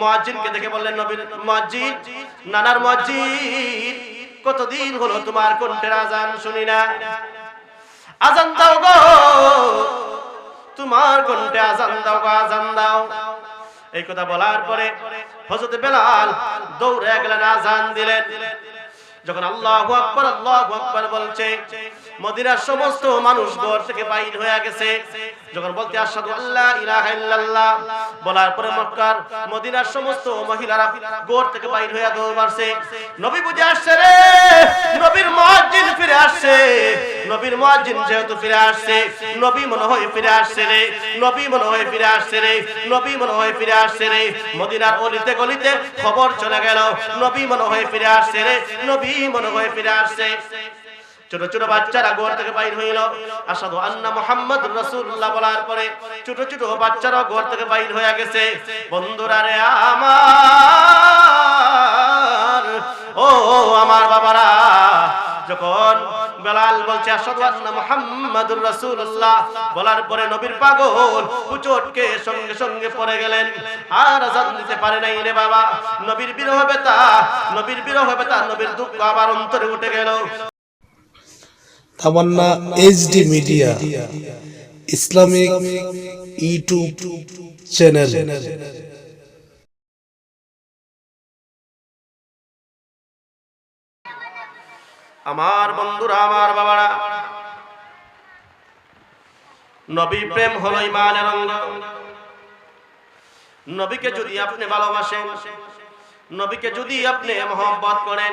মুয়াজ্জিনকে দেখে বললেন নবীর মুয়াজ্জিন, নানার মুয়াজ্জিন, কতদিন হলো তোমার কণ্ঠের আজান শুনি না। আজান দাও গো, তোমার কণ্ঠে আজান দাও গো, আজান দাও। এই কথা বলার পরে হযরত বেলাল দৌড়ে গেলেন, আজান দিলেন। যখন আল্লাহু আকবার আল্লাহু আকবার বলছে মদিনার সমস্ত মানুষ ঘর থেকে বাইর হয়ে গেছে। যখন বলতে আশহাদু আল্লাহ ইলাহা বলার পরে মক্কার মদিনার সমস্ত মহিলারা ঘর থেকে বাইর হয়ে দৌড় মারছে। নবী বুঝে আসছে রে, নবীর মুয়াজ্জিন ফিরে আসছে। নবীর মুয়াজ্জিন যেহেতু ফিরে আসছে, নবী মনে হয় ফিরে আসছে রে, নবী মনে হয় ফিরে আসছে রে, নবী মনে হয় ফিরে আসছে রে। মদিনার অলিতে গলিতে খবর চলে গেল, নবী মনে হয় ফিরে আসছে রে, নবী মনে হয় ফিরে আসছে। ছোট ছোট বাচ্চারা ঘর থেকে বাইর হইল আসাদু আন্না মোহাম্মদ রাসূলুল্লাহ বলার পরে ছোট ছোট বাচ্চারা ঘর থেকে বাইর হয়ে গেছে। বন্ধুরা রে আমার, ও আমার বাবারা, যখন বেলাল বলছে আসাদু আন্না মুহাম্মাদুর রাসূলুল্লাহ বলার পরে নবীর পাগল উচটকে সঙ্গে সঙ্গে পড়ে গেলেন। আর আজান দিতে পারে নাই রে বাবা। নবীর বিরহ বেতা নবীর বিরহ বেতা নবীর দুঃখ আবার অন্তরে উঠে গেল। Tamanna HD media Islamic YouTube channel. আমার বন্ধুরা, আমার বাবারা, নবী প্রেম হলো ইমানের অঙ্গ। নবীকে যদি আপনি ভালোবাসেন, নবীকে যদি আপনি মহব্বত করেন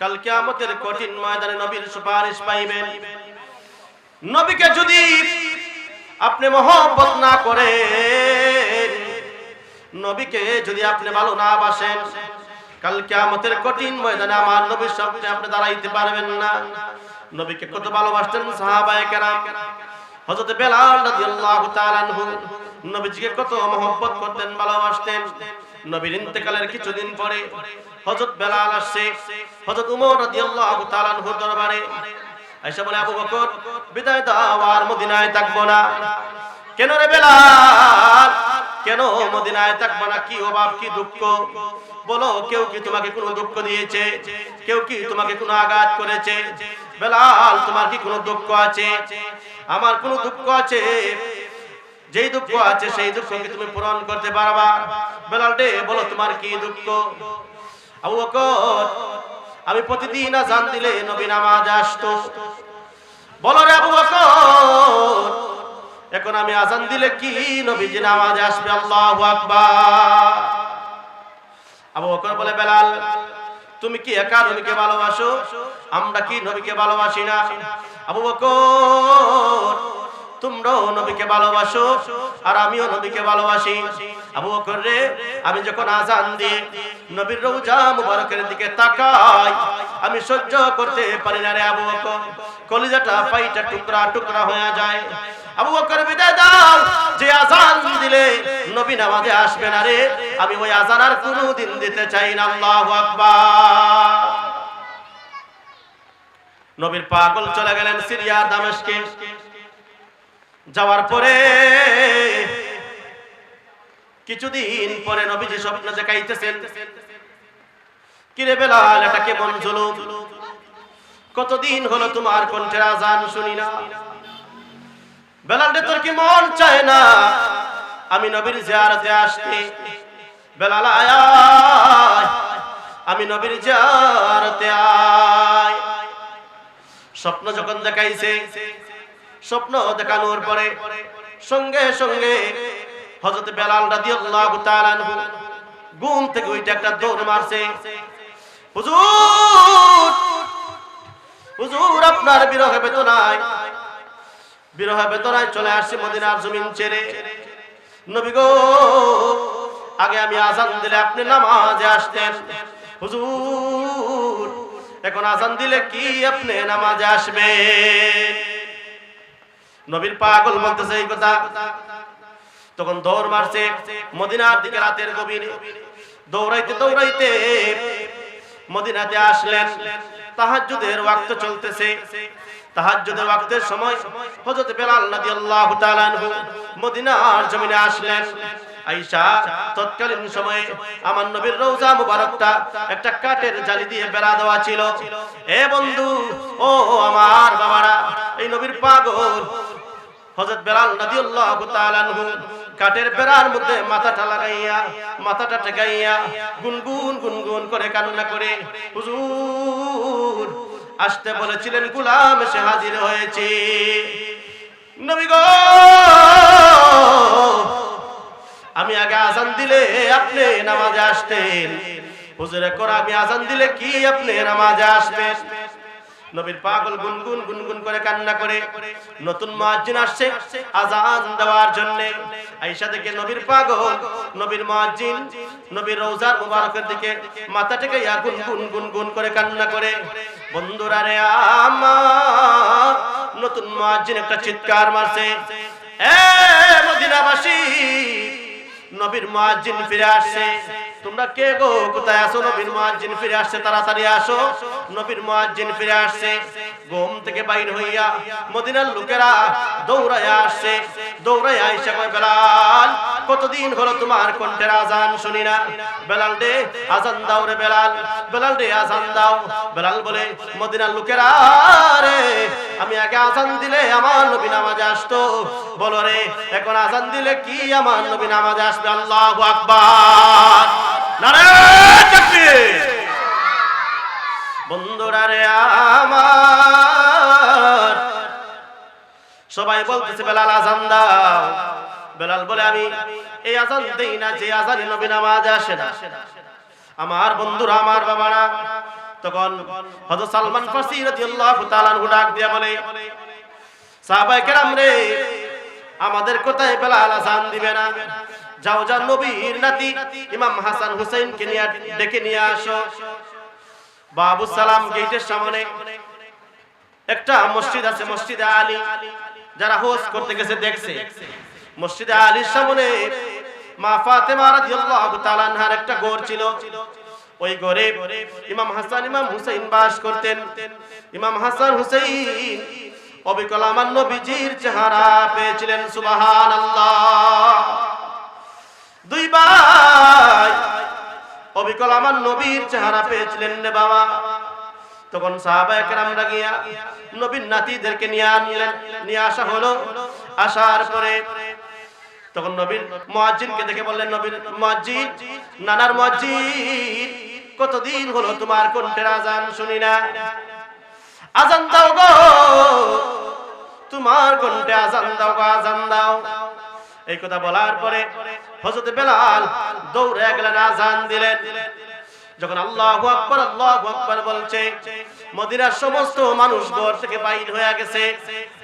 কাল কিয়ামতের কঠিন ময়দানে নবীর সুপারিশ পাইবেন। নবীকে যদি আপনি মহব্বত না করেন, নবীকে যদি আপনি ভালো না বাসেন, কাল কিয়ামতের কঠিন ময়দানে আমার নবীর সামনে আপনি দাঁড়াইতে পারবেন না। নবীকে কত ভালোবাসতেন সাহাবায়ে কেরাম। হযরত বেলাল রাদিয়াল্লাহু তাআলা নবীজিকে কত মহব্বত করতেন, ভালোবাসতেন। নবীর ইন্তেকালের কিছুদিন পরে হযরত বেলাল আসছে। হযরত উমর রাদিয়াল্লাহু তাআলা আনহুর দরবারে। আয়েশা বলে, আবু বকর, বিদায় দাও আর মদিনায় থাকব না। কেন রে বেলাল? কেন মদিনায় থাকব না? কি অভাব, কি দুঃখ? বলো, কেউ কি তোমাকে কোনো দুঃখ দিয়েছে? কেউ কি তোমাকে কোনো আঘাত করেছে? বেলাল, তোমার কি কোনো দুঃখ আছে? আমার কোনো দুঃখ আছে? যেই দুঃখ আছে সেই দুঃখ কি তুমি পূরণ করতে পারবা? বেলাল ডে বলো তোমার কি দুঃখ? আবু বকর আমি প্রতিদিন আজান দিলে নবী নামাজ আসতো। বলো রে আবু বকর এখন আমি আজান দিলে কি নবী নবীজি নামাজে আসবে? আল্লাহু আকবার। আবু বকর বলে বেলাল তুমি কি একা নবীকে ভালোবাসো? আমরা কি নবীকে ভালোবাসি না? আবু বকর তোমরাও নবীকে ভালোবাসো, আর আমিও নবীকে ভালোবাসি। আবু বকর, আমি যখন আজান দিই নবীর রওজা মুবারকের দিকে তাকাই, আমি সহ্য করতে পারি না রে আবু বকর। কলিজাটা ফাইটা টুকরা টুকরা হয়ে যায়। আবু বকর, বিদায় দাও, যে আজান দিলে নবী নামাজে আসবে না রে। আমি ওই আজান আর কোনোদিন দিতে চাই না, আল্লাহু আকবার। নবীর পাগল চলে গেলেন সিরিয়া দামেশকে যাওয়ার পরে কিছুদিন পরে নবীজি স্বপ্ন দেখাইতেছেন কিরে বেলাল, এটা কেমন জুলুম? কতদিন হলো তোমার কণ্ঠের আজান শুনি না? বেলাল রে তোর কি মন চায় না? আমি নবীর জিয়ারতে আসতে। বেলাল আয়। আমি নবীর জিয়ারতে আয়। স্বপ্ন যখন দেখাইছে স্বপ্ন দেখানোর পরে সঙ্গে সঙ্গে হযরত বেলাল রাদিয়াল্লাহু তাআলা ঘুম থেকে ওইটা একটা দৌড় মারছে। হুজুর হুজুর, আপনার বিরহ বেদনায় বিরহ বেদনায় চলে আসছে মদিনার জমিন ছেড়ে। নবী গো, আগে আমি আজান দিলে আপনি নামাজে আসতেন। হুজুর, এখন আজান দিলে কি আপনি নামাজে আসবেন? নবীর পাগল বলতেছে এই কথা। তখন দৌড় মারছে, মদিনার দিকে রাতের গভীরে। দৌড়াইতে দৌড়াইতে মদিনাতে আসলেন। তাহাজ্জুদের ওয়াক্ত চলতেছে। তাহাজ্জুদের ওয়াক্তের সময় হযরত বেলাল রাদিয়াল্লাহু তাআলা আনহু মদিনার জমিনে আসলেন। আইসা, তৎকালীন সময়ে আমার নবীর রওজা মুবারকটা একটা কাঠের জালি দিয়ে বেড়া দেওয়া ছিল। এ বন্ধু, ও আমার বাবারা, এই নবীর পাগল হযরত বেলাল রাদিয়াল্লাহু তাআলা আনহু কাঠের বেড়ার মধ্যে মাথাটা লাগাইয়া, মাথাটা ঠেকাইয়া গুনগুন গুনগুন করে কান্না করে, হুজুর, আসতে বলেছিলেন গোলাম এসে হাজির হয়েছে। নবী গো, আমি আগে আজান দিলে আপনি নামাজে আসতেন। হুজুরে করা, আমি আজান দিলে কি আপনি নামাজে আসবেন? নবীর পাগল গুনগুন গুনগুন করে কান্না করে। নতুন মুয়াজ্জিন আসছে, আজান দেওয়ার জন্য। আয়েশা থেকে নবীর পাগল, নবীর মুয়াজ্জিন, নবীর রওজার মুবারকের দিকে মাথা টেকে ইয়া গুনগুন গুনগুন করে কান্না করে। বন্ধুরা রে আমার, নতুন মুয়াজ্জিন একটা চিৎকার মারছে, এ মদিনাবাসী, নবীর মুয়াজ্জিন ফিরে আসছে। তোমরা কে গো? কোথায় আসো? নবীর মুয়াজ্জিন ফিরে আসছে, তাড়াতাড়ি আসো। নবীর মুয়াজ্জিন ফিরে আসছে, ঘুম থেকে বাইর হইয়া মদিনার লোকেরা দৌড়ায় আসছে। দৌড়ায় আইসা কয়, বেলাল, কতদিন হলো তোমার কণ্ঠের আজান শুনি না? বেলাল রে, আজান দাও রে বেলাল। বেলাল রে, আজান দাও। বেলাল বলে, মদিনার লোকেরা রে আমি আগে আজান দিলে আমার নবী নামাজে আসতো। বলো রে, এখন আজান দিলে কি আমার নবী নামাজে আসবে? আল্লাহু আকবার। বন্ধুরা আমার, সবাই বলতেছে, বেলাল আজান দাও। বেলাল বলে, আমি এই আজান দেই না, যে আজানে নবী নামাজে আসে না। আমার বন্ধুরা, আমার বাবারা, তখন হযরত সালমান ফারসি রাদিয়াল্লাহু তাআলা ডাক দিয়া বলে, সাহাবায়ে কেরাম রে আমাদের কোথায় বেলাল আজান দিবে না? যাও যাও, নবীর নাতি, ইমাম হাসান হুসাইনকে নিয়ে, ডেকে নিয়ে আসো। বাবু সালাম গেটের সামনে। একটা মসজিদ আছে, মসজিদে আলী। যারা হোস করতে গেছে, দেখছে। মসজিদে আলীর সামনে মা ফাতেমা রাদিয়াল্লাহু তাআলা আনহার একটা ঘর ছিল। ওই ঘরে ইমাম হাসান, ইমাম হুসাইন বাস করতেন। ইমাম হাসান হুসাইন অবিকল আমার নবীজির চেহারা পেয়েছিলেন, সুবহানাল্লাহ। দুই ভাই অবিকল আমার নবীর চেহারা পেয়েছিলেন রে বাবা। তখন সাহাবা একরামরা গিয়া নবীর নাতিদেরকে নিয়ে আনলেন, নিয়ে আসা হলো। আসার পরে তখন নবীর মুয়াজ্জিনকে দেখে বললেন, নবীর মুয়াজ্জিন, নানার মুয়াজ্জিন, কতদিন হলো তোমার কণ্ঠের আজান শুনি না? আজান দাও গো। তোমার কণ্ঠে আজান দাও গো, আজান দাও। এই কথা বলার পরে হযরত বেলাল দৌড়ে গেলেন, আজান দিলেন। যখন আল্লাহু আকবার আল্লাহু আকবার বলছে, মদিনার সমস্ত মানুষ ঘর থেকে বাইর হয়ে গেছে।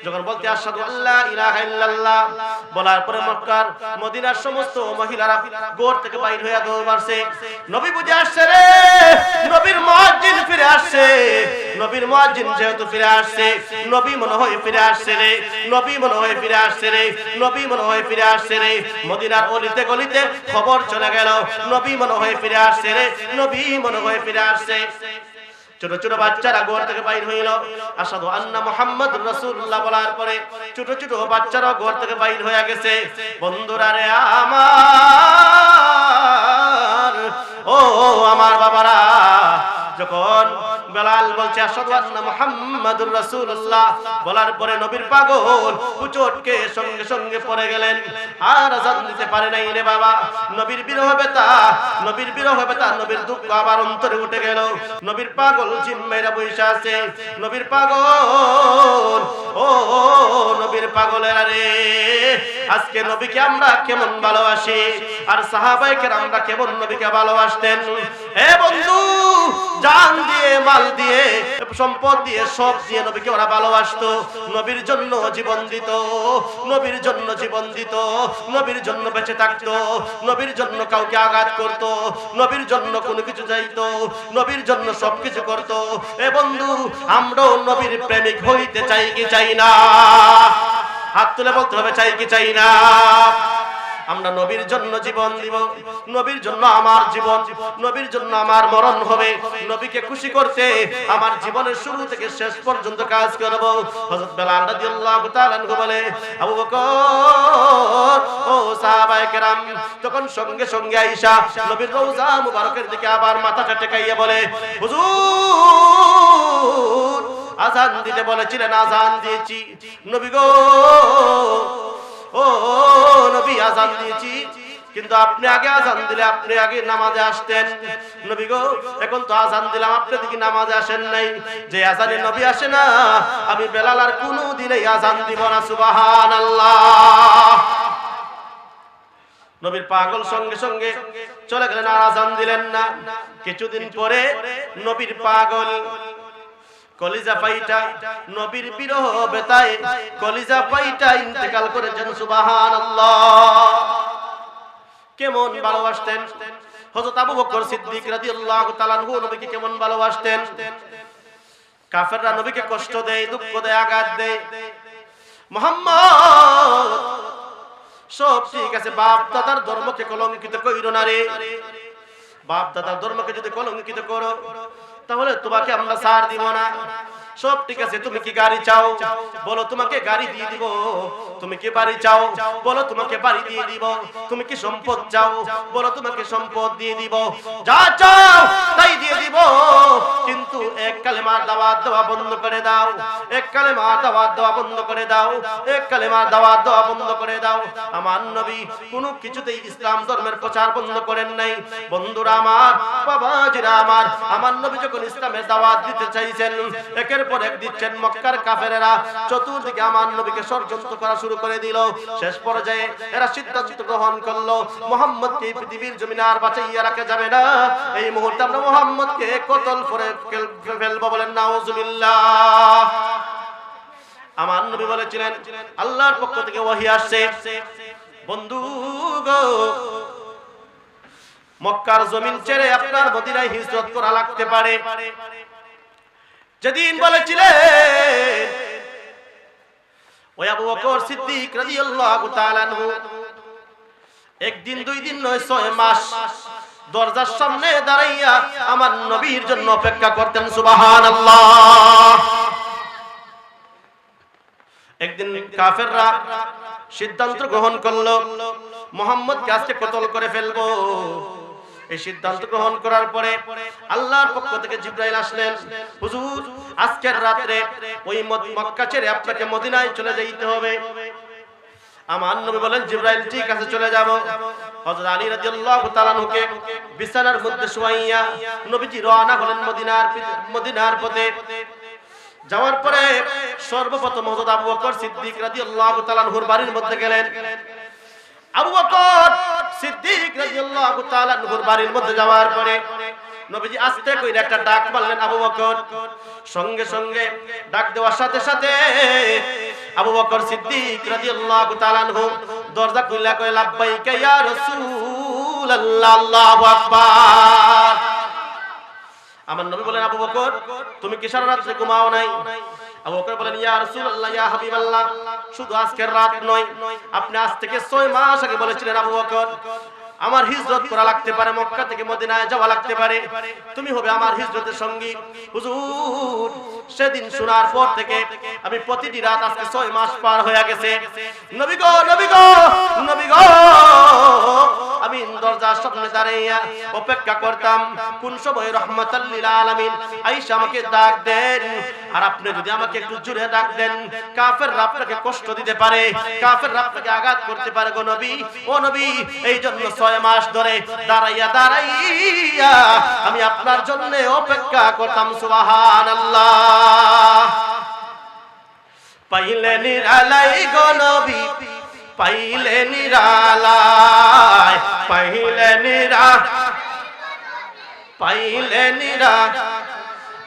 যখন বলতে, আশহাদু আল্লাহ ইলাহা ইল্লাল্লাহ, বলার পরে মক্কার মদিনার সমস্ত মহিলারা ঘর থেকে বাইর হয়ে দৌড় মারছে। নবী বুঝে আসছে রে, নবীর মুয়াজ্জিন ফিরে আসছে। নবীর মুয়াজ্জিন যেহেতু ফিরে আসছে, নবী মনে হয় ফিরে আসছে রে, নবী মনে হয় ফিরে আসছে রে, নবী মনে হয় ফিরে আসছে রে। মদিনার অলিতে গলিতে খবর চলে গেল, নবী মনে হয় ফিরে আসছে রে, নবী মনে হয় ফিরে আসছে। ছোট ছোট বাচ্চারা ঘর থেকে বাইর হইল আসাদু আন্না মোহাম্মদ রসুল্লাহ বলার পরে ছোট ছোট বাচ্চারা ঘর থেকে বাইর হয়ে গেছে। বন্ধুরা রে আমার, ও আমার বাবারা, যখন বেলাল বলছে মুহাম্মাদুর রাসূলুল্লাহ। বলার পরে নবীর পাগল কুচটকে সঙ্গে সঙ্গে পড়ে গেলেন। আর আজান দিতে পারে নাই রে বাবা। নবীর বিরহ বেতা নবীর বিরহ বেতা নবীর দুঃখ আবার অন্তরে উঠে গেল। নবীর পাগল জিম্মেরা বৈশা আছে। নবীর পাগল, ও, নবীর পাগলের আরে, আজকে নবীকে আমরা কেমন ভালোবাসি? আর সাহাবাইকে আমরা কেমন নবীকে ভালোবাসতেন? এ বন্ধু জান দিয়ে, মাল দিয়ে, সম্পদ দিয়ে, সব দিয়ে নবীকে ওরা ভালোবাসতো। নবীর জন্য জীবন দিত, নবীর জন্য জীবন দিত, নবীর জন্য বেঁচে থাকতো, নবীর জন্য কাউকে আঘাত করত, নবীর জন্য কোনো কিছু চাইতো, নবীর জন্য সবকিছু করত। এ বন্ধু, আমরাও নবীর প্রেমিক হইতে চাই কি চাই না? হাত তুলে বলতে হবে, চাই কি চাই না? আমরা নবীর জন্য জীবন দিব, নবীর জন্য আমার জীবন, নবীর জন্য আমার মরণ হবে। নবীকে খুশি করতে আমার জীবনের শুরু থেকে শেষ পর্যন্ত কাজ করব। হযরত বেলাল রাদিয়াল্লাহু তাআলা বলে, আবু বকর, ও সাহাবায়ে কেরাম, তখন সঙ্গে সঙ্গে আয়েশা নবীর রওজা মুবারকের দিকে আবার মাথাটা টেকাইয়া বলে, হুজুর আজান দিতে বলেছিলেন আজান দিয়েছি। নবী গো ও নবী আজান দিয়েছি। কিন্তু আপনি আগে আজান দিলে আপনি আগে নামাজে আসতেন। নবী গো, এখন তো আজান দিলাম, আপনি দিকে নামাজে আসেন নাই। যে আজানে নবী আসে না, আমি বেলাল আর কোনো দিনেই আজান দিব না, সুবহানাল্লাহ। নবীর পাগল সঙ্গে সঙ্গে চলে গেলেন আর আজান দিলেন না। কিছুদিন পরে নবীর পাগল কলিজা পাইটা নবীর বিরহ বেতায়, কলিজা পাইটা ইন্তেকাল করেছেন, সুবহানাল্লাহ। কেমন ভালোবাসতেন? হযরত আবু বকর সিদ্দিক রাদিয়াল্লাহু তাআলা আনহু নবীকে কেমন ভালোবাসতেন? কাফেররা নবীকে কষ্ট দেয়, দুঃখ দেয়, আঘাত দেয়। মোহাম্মদ, সব ঠিক আছে বাপ দাদার ধর্মকে কলঙ্কিত কইরো না রে। বাপ দাদার ধর্মকে যদি কলঙ্কিত করো তাহলে তোমাকে আমরা সার দিব না। সব ঠিক আছে, তুমি কি গাড়ি চাও? বলো, তোমাকে গাড়ি দিয়ে দিব। তুমি কি বাড়ি চাও? বলো, তোমাকে বাড়ি দিয়ে দিব। তুমি কি সম্পদ চাও? বলো, তোমাকে সম্পদ দিয়ে দিব। যা চাও, তাই দিয়ে দিব। কিন্তু এক কালেমার দাওয়াত দেওয়া বন্ধ করে দাও। এক কালেমার দাওয়াত দেওয়া বন্ধ করে দাও। এক কালেমার দাওয়াত দেওয়া বন্ধ করে দাও। আমার নবী কোনো কিছুতেই ইসলাম ধর্মের প্রচার বন্ধ করেন নাই। বন্ধুরা আমার, বাবাজিরা আমার আমার নবী যখন ইসলামের দাওয়াত দিতে চাইছেন, একের পর এক দিচ্ছেন মক্কার কাফেরেরা। চতুর্দিকে আমার নবীকে ষড়যন্ত্র করা শুরু করে দিল। শেষ পর্যায়ে এরা সিদ্ধান্ত গ্রহণ করল, মোহাম্মদকে পৃথিবীর জমিনে আর বাঁচাইয়া রাখা যাবে না। এই মুহূর্তে আমরা মোহাম্মদকে করে ফেলব বলেন নাউজুবিল্লাহ। আমার নবী বলেছিলেন, আল্লাহর পক্ষ থেকে আসছে। বন্ধু মক্কার জমিন ছেড়ে আপনার মদিনায় হিজরত করা লাগতে পারে। যেদিন বলেছিলেন, ওই আবু বকর সিদ্দিক রাদিয়াল্লাহু তাআলা আনহু, একদিন, দুই দিন নয়, ছয় মাস দরজার সামনে দাঁড়াইয়া আমার নবীর জন্য অপেক্ষা করতেন, সুবহানাল্লাহ। একদিন কাফেররা সিদ্ধান্ত গ্রহণ করল, মোহাম্মদকে আজকে কতল করে ফেলব? এই সিদ্ধান্ত গ্রহণ করার পরে আল্লাহর পক্ষ থেকে জিব্রাইল আসলেন, হুজুর, আজকের রাত্রে ওই মক্কা ছেড়ে আপনাকে মদিনায় চলে যাইতে হবে। আমার নবী বলেন, জিব্রাইল, ঠিক আছে, চলে যাব। হযরত আলী রাদিয়াল্লাহু তাআলা নুকে বিছানার মধ্যে শুয়াইয়া নবীজি রওনা হলেন মদিনার মদিনার পথে। যাওয়ার পরে সর্বপ্রথম হযরত আবু বকর সিদ্দিক রাদিয়াল্লাহু তাআলা আনহুর বাড়ির মধ্যে গেলেন। আবু বকর সিদ্দিক রাদিয়াল্লাহু তাআলা আনহুর বাড়ির মধ্যে যাওয়ার পরে নবীজি আস্তে কইরা একটা ডাক মারলেন আবু বকর। সঙ্গে সঙ্গে ডাক দেওয়ার সাথে সাথে আবু বকর সিদ্দিক রাদিয়াল্লাহু তাআলা আনহু দরজা খুলে কয় লাব্বাইকা ইয়া রাসূলুল্লাহ, আল্লাহু আকবার। আমার নবী বলেন, আবু বকর, তুমি কি সারা রাত্রে ঘুমাও নাই? শুধু আজকের রাত নয় আপনি আজ থেকে 6 মাস আগে বলেছিলেন আবু বকর আমার হিজরত করা লাগতে পারে, মক্কা থেকে মদিনায় যাওয়া লাগতে পারে। তুমি হবে আমার হিজরতের সঙ্গী। হুজুর, সেদিন শোনার পর থেকে আমি প্রতিটি রাত আজকে 6 মাস পার হয়ে গেছে। নবী গো নবী গো নবী গো, আমি দরজার সামনে দাঁড়াইয়া অপেক্ষা করতাম, কোন সময় রহমাতাল লিল আলামিন আয়েশা আমাকে ডাক দেন। আর আপনি যদি আমাকে একটু জোরে ডাক দেন, কাফেররা আপনাকে কষ্ট দিতে পারে, কাফেররা আপনাকে আঘাত করতে পারে গো নবী। ও নবী এই জন্য ছয় মাস ধরে দাঁড়াইয়া দাঁড়াইয়া আমি আপনার জন্য অপেক্ষা করতাম সুবাহান পাইলে নিরালাই গো নবী পাইলে নিরালায় পাইলে নিরা পাইলে নিরা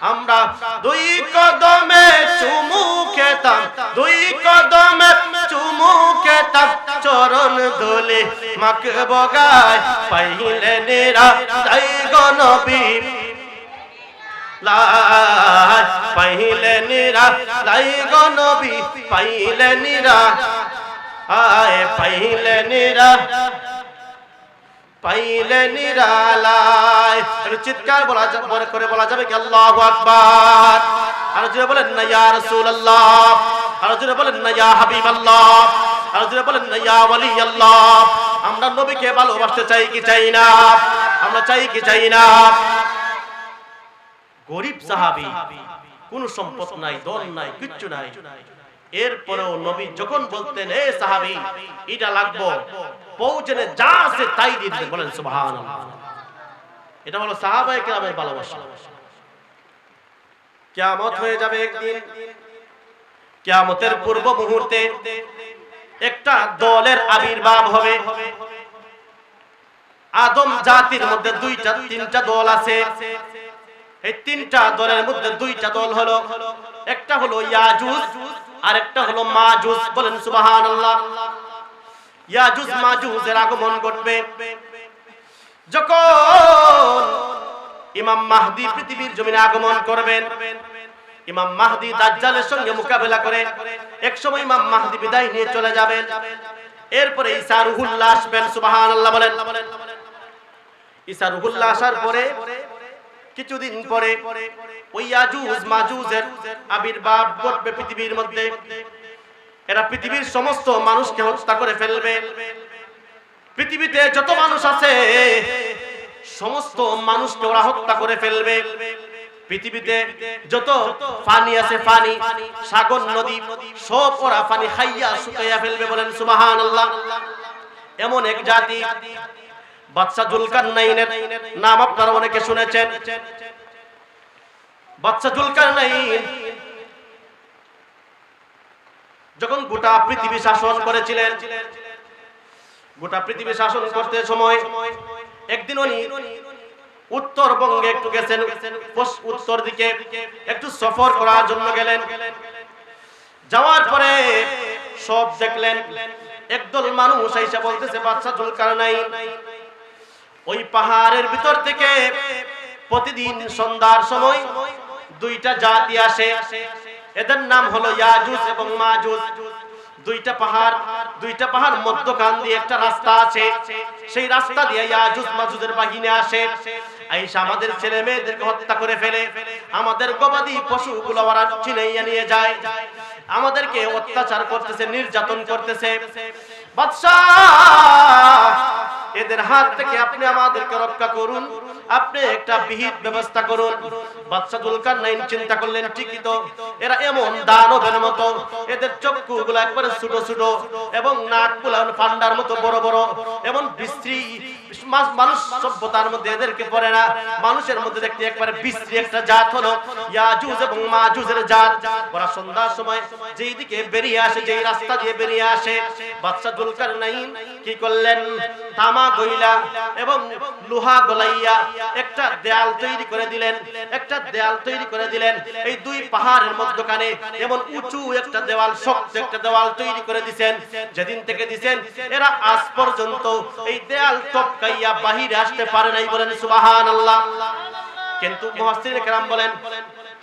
আমরা দুই কদমে চুমু খেতাম দুই কদমে চুমু খেতাম চরণ দোলে মাকে বগায় পাইলে নিরা তাই গনবী পাইলে নিরা লাই গনবী পাইলে নিরা, আয়, পাইলে নিরা পাইলে চিৎকার বলা যা- বলে করে বলা যাবে কি? আর বলেন বলেন আর বলেন আমরা নবীকে ভালোবাসতে চাই কি চাই না? আমরা চাই কি চাই না? গরিব সাহাবী, কোন সম্পদ নাই দল নাই, কিচ্ছু নাই। এরপরেও নবী যখন বলতেন, এ সাহাবী, এটা লাগবো। পৌঁছনে যা আছে তাই দিয়ে দিতেন বলেন, সুবহানাল্লাহ। এটা হলো সাহাবায়ে কেরামের ভালোবাসা। কিয়ামত হয়ে যাবে একদিন। কিয়ামতের পূর্ব মুহূর্তে একটা দলের আবির্ভাব হবে। আদম জাতির মধ্যে দুইটা, তিনটা দল আছে। এই তিনটা দলের মধ্যে দুইটা দল হলো, একটা হলো ইয়াজুজ আর একটা হলো মাজুজ। বলেন, সুবহানাল্লাহ। ইয়াজুজ মাজুজের আগমন ঘটবে। যখন ইমাম মাহদি পৃথিবীর জমিনে আগমন করবেন, ইমাম মাহদি দাজ্জালের সঙ্গে মোকাবেলা করে এক সময় ইমাম মাহদি বিদায় নিয়ে চলে যাবেন। এরপরে ঈসা রুহুল্লাহ আসবেন, সুবহানাল্লাহ বলেন। ঈসা রুহুল্লাহ আসার পরে কিছুদিন পরে ওই ইয়াজুজ মাজুজের আবির্ভাব ঘটবে পৃথিবীর মধ্যে। এরা পৃথিবীর সমস্ত মানুষকে হত্যা করে ফেলবে। পৃথিবীতে যত মানুষ আছে, সমস্ত মানুষকে ওরা হত্যা করে ফেলবে। পৃথিবীতে যত পানি আছে পানি সাগর, নদী, সব ওরা পানি খাইয়া শুকাইয়া ফেলবে বলেন সুবহানাল্লাহ। এমন এক জাতি, বাদশা জুলকারনাইনের নাম আপনারা অনেকে শুনেছেন। বাদশা জুলকারনাইন যখন গোটা পৃথিবী শাসন করেছিলেন, গোটা পৃথিবী শাসন করতে সময় একদিন উনি উত্তরবঙ্গে একটু গেছেন উত্তর দিকে একটু সফর করার জন্য গেলেন। যাওয়ার পরে সব দেখলেন, একদল মানুষ এসে বলতেছে বাচ্চা জুলকার নাই। ওই পাহাড়ের ভিতর থেকে প্রতিদিন সন্ধ্যার সময় দুইটা জাতি আসে। এদের নাম হলো ইয়াজুজ এবং মাজুজ দুইটা পাহাড় দুইটা পাহাড় মধ্যখান দিয়ে একটা রাস্তা আছে। সেই রাস্তা দিয়ে ইয়াজুজ মাজুজের বাহিনী আসে। আইসা আমাদের ছেলে মেয়েদেরকে হত্যা করে ফেলে। আমাদের গবাদি পশুগুলো ওরা চিনাইয়া নিয়ে যায়। আমাদেরকে অত্যাচার করতেছে, নির্যাতন করতেছে। বাদশাহ, এদের হাত থেকে আপনি আমাদেরকে রক্ষা করুন। আপনি একটা বিহিত ব্যবস্থা করুন। বাদশা দুলকার নাইন চিন্তা করলেন, ঠিকই তো, এরা এমন দানবের মতো। এদের চক্ষুগুলো একবারে ছোট ছোট এবং নাকগুলো ফান্ডার মতো বড় বড়। এমন বিশ্রী মানুষ সভ্যতার মধ্যে এদেরকে পড়ে না। মানুষের মধ্যে দেখতে একবারে বিশ্রী একটা জাত হলো। ইয়াজুজ এবং মাজুজের জাত। ওরা সন্ধ্যার সময় যেই দিকে বেরিয়ে আসে, যেই রাস্তা দিয়ে বেরিয়ে আসে বাদশা দুলকার নাইন কি করলেন? তামা গইলা এবং লোহা গলাইয়া একটা দেয়াল তৈরি করে দিলেন, একটা দেয়াল তৈরি করে দিলেন। এই দুই পাহাড়ের মধ্যখানে এমন উঁচু একটা দেওয়াল, শক্ত একটা দেওয়াল তৈরি করে দিছেন। যেদিন থেকে দিছেন, এরা আজ পর্যন্ত এই দেয়াল টপকাইয়া বাহিরে আসতে পারে নাই বলেন সুবহানাল্লাহ। কিন্তু মুহাসসিরিন কেরাম বলেন,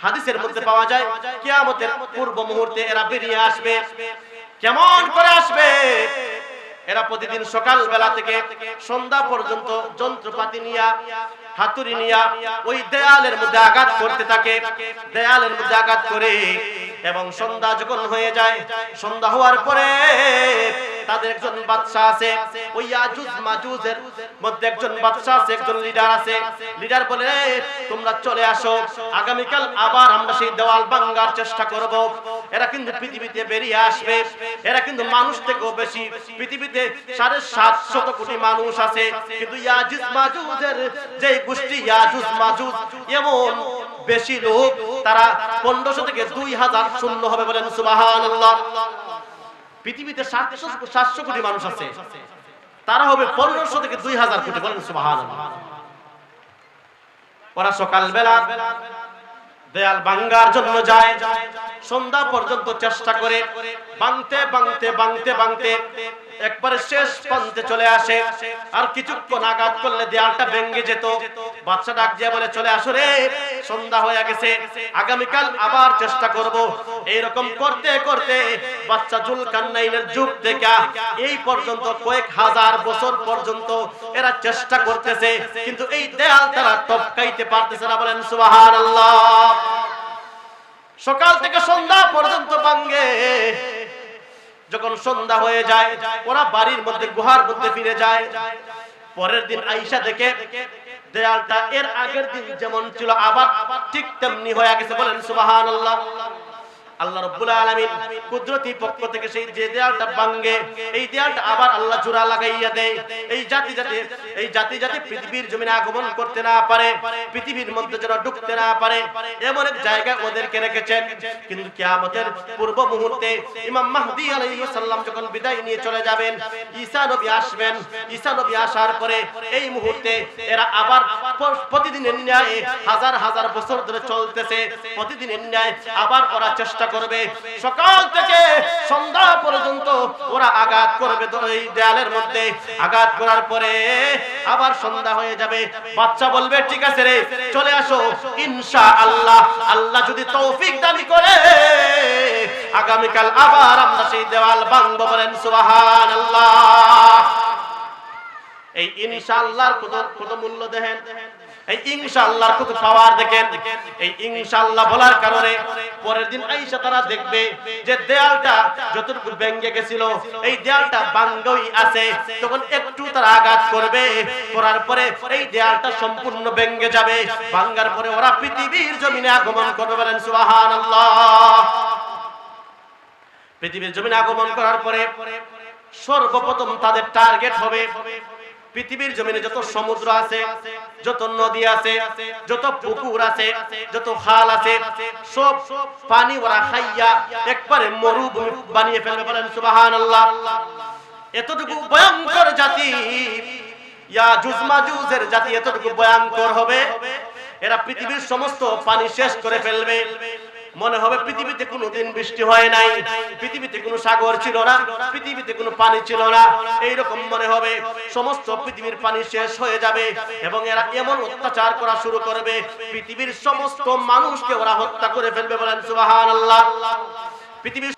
হাদিসের মধ্যে পাওয়া যায়, কিয়ামতের পূর্ব মুহূর্তে এরা বেরিয়ে আসবে। কেমন করে আসবে? এরা প্রতিদিন সকাল বেলা থেকে সন্ধ্যা পর্যন্ত যন্ত্রপাতি নিয়া হাতুড়ি নিয়ে ওই দেয়ালের মধ্যে আঘাত করতে থাকে। দেয়ালের মধ্যে আঘাত করে এবং সন্ধ্যা যখন হয়ে যায়, সন্ধ্যা হওয়ার পরে তাদের একজন বাদশা আছে, ওই ইয়াজুজ মাজুজের মধ্যে একজন বাদশা আছে, একজন লিডার আছে। লিডার বলে তোমরা চলে আসো, আগামীকাল আবার আমরা সেই দেওয়াল ভাঙার চেষ্টা করব। এরা কিন্তু পৃথিবীতে বেরিয়ে আসবে, এরা কিন্তু মানুষ থেকেও বেশি। পৃথিবীতে সাড়ে সাতশত কোটি মানুষ আছে, কিন্তু ইয়াজুজ মাজুজের যে গোষ্ঠী, ইয়াজুজ মাজুজ, এমন বেশি লোক, তারা পনেরোশো থেকে দুই হাজার শূন্য হবে বলেন সুবহানাল্লাহ। পৃথিবীতে সাতশো সাতশো কোটি মানুষ আছে। তারা হবে পনেরোশো থেকে দুই হাজার কোটি বলেন সুবহানাল্লাহ। ওরা সকালবেলা দেয়াল ভাঙ্গার জন্য যায়, সন্ধ্যা পর্যন্ত চেষ্টা করে বাংতে বাংতে ভাঙতে ভাঙতে একবারে শেষ প্রান্তে চলে আসে। আর কিছুক্ষণ আঘাত করলে দেয়ালটা ভেঙে যেত। বাচ্চা ডাক দিয়ে বলে, চলে আসো রে, সন্ধ্যা হয়ে গেছে, আগামীকাল আবার চেষ্টা করব। এইরকম করতে করতে বাচ্চা জুলকান্নাইনের যুগ থেকে এই পর্যন্ত কয়েক হাজার বছর পর্যন্ত এরা চেষ্টা করতেছে, কিন্তু এই দেয়াল তারা টপকাইতে পারতেছে না। বলেন, সুবহানাল্লাহ। সকাল থেকে সন্ধ্যা পর্যন্ত ভাঙ্গে যখন সন্ধ্যা হয়ে যায়, ওরা বাড়ির মধ্যে গুহার মধ্যে ফিরে যায়। পরের দিন আইসা দেখে, দেয়ালটা এর আগের দিন যেমন ছিল, আবার ঠিক তেমনি হয়ে গেছে বলেন সুবাহ রাব্বুল আলামিন কুদরতি পক্ষ থেকে সেই যে দেয়ালটা ভাঙে, এই দেয়ালটা আবার আল্লাহ জোড়া লাগাইয়া দেয়। এই জাতি জাতি এই জাতি জাতি পৃথিবীর জমিনে আগমন করতে না পারে, পৃথিবীর মধ্যে যেন ঢুকতে না পারে, এমন এক জায়গায় ওদেরকে রেখেছেন। কিন্তু কিয়ামতের পূর্ব মুহূর্তে ইমাম মাহদি আলাইহিস সালাম যখন বিদায় নিয়ে চলে যাবেন, ঈসা নবী আসবেন। ঈসা নবী আসার পরে এই মুহূর্তে এরা আবার প্রতিদিনের ন্যায় হাজার হাজার বছর ধরে চলতেছে। প্রতিদিনের ন্যায় আবার ওরা চেষ্টা করবে। সকাল থেকে সন্ধ্যা পর্যন্ত ওরা আঘাত করবে এই দেয়ালের মধ্যে। আঘাত করার পরে আবার সন্ধ্যা হয়ে যাবে। বাচ্চা বলবে, ঠিক আছে রে, চলে আসো। ইনশা আল্লাহ আল্লাহ যদি তৌফিক দাবি করে, আগামীকাল আবার আমরা সেই দেওয়াল ভাঙবো বলেন সুবাহান এই ইনশাআল্লাহর কত কত মূল্য দেখেন? এই ইনশাআল্লাহর কত পাওয়ার দেখেন, এই ইনশাআল্লাহ বলার কারণে পরের দিন আইসা তারা দেখবে যে দেয়ালটা যতটুকু ভেঙে গেছিল, এই দেয়ালটা ভাঙ্গই আছে। তখন একটু তারা আঘাত করবে, করার পরে এই দেয়ালটা সম্পূর্ণ ভেঙে যাবে। ভাঙ্গার পরে ওরা পৃথিবীর জমিনে আগমন করবে বলেন, সুবহানাল্লাহ। পৃথিবীর জমিনে আগমন করার পরে সর্বপ্রথম তাদের টার্গেট হবে। পৃথিবীর জমিনে যত সমুদ্র আছে, যত নদী আছে, যত পুকুর আছে, যত খাল আছে, সব পানি ওরা খাইয়া একবারে মরুভূমি বানিয়ে ফেলবে বলেন সুবহানাল্লাহ। এতটুকু ভয়ঙ্কর জাতি, ইয়া জুজমাজুজের জাতি এতটুকু ভয়ঙ্কর হবে। এরা পৃথিবীর সমস্ত পানি শেষ করে ফেলবে। মনে হবে পৃথিবীতে কোনো দিন বৃষ্টি হয় নাই। পৃথিবীতে কোনো সাগর ছিল না, পৃথিবীতে কোনো পানি ছিল না। এই রকম মনে হবে। সমস্ত পৃথিবীর পানি শেষ হয়ে যাবে এবং এরা এমন অত্যাচার করা শুরু করবে। পৃথিবীর সমস্ত মানুষকে ওরা হত্যা করে ফেলবে বলেন সুবহানাল্লাহ। পৃথিবীর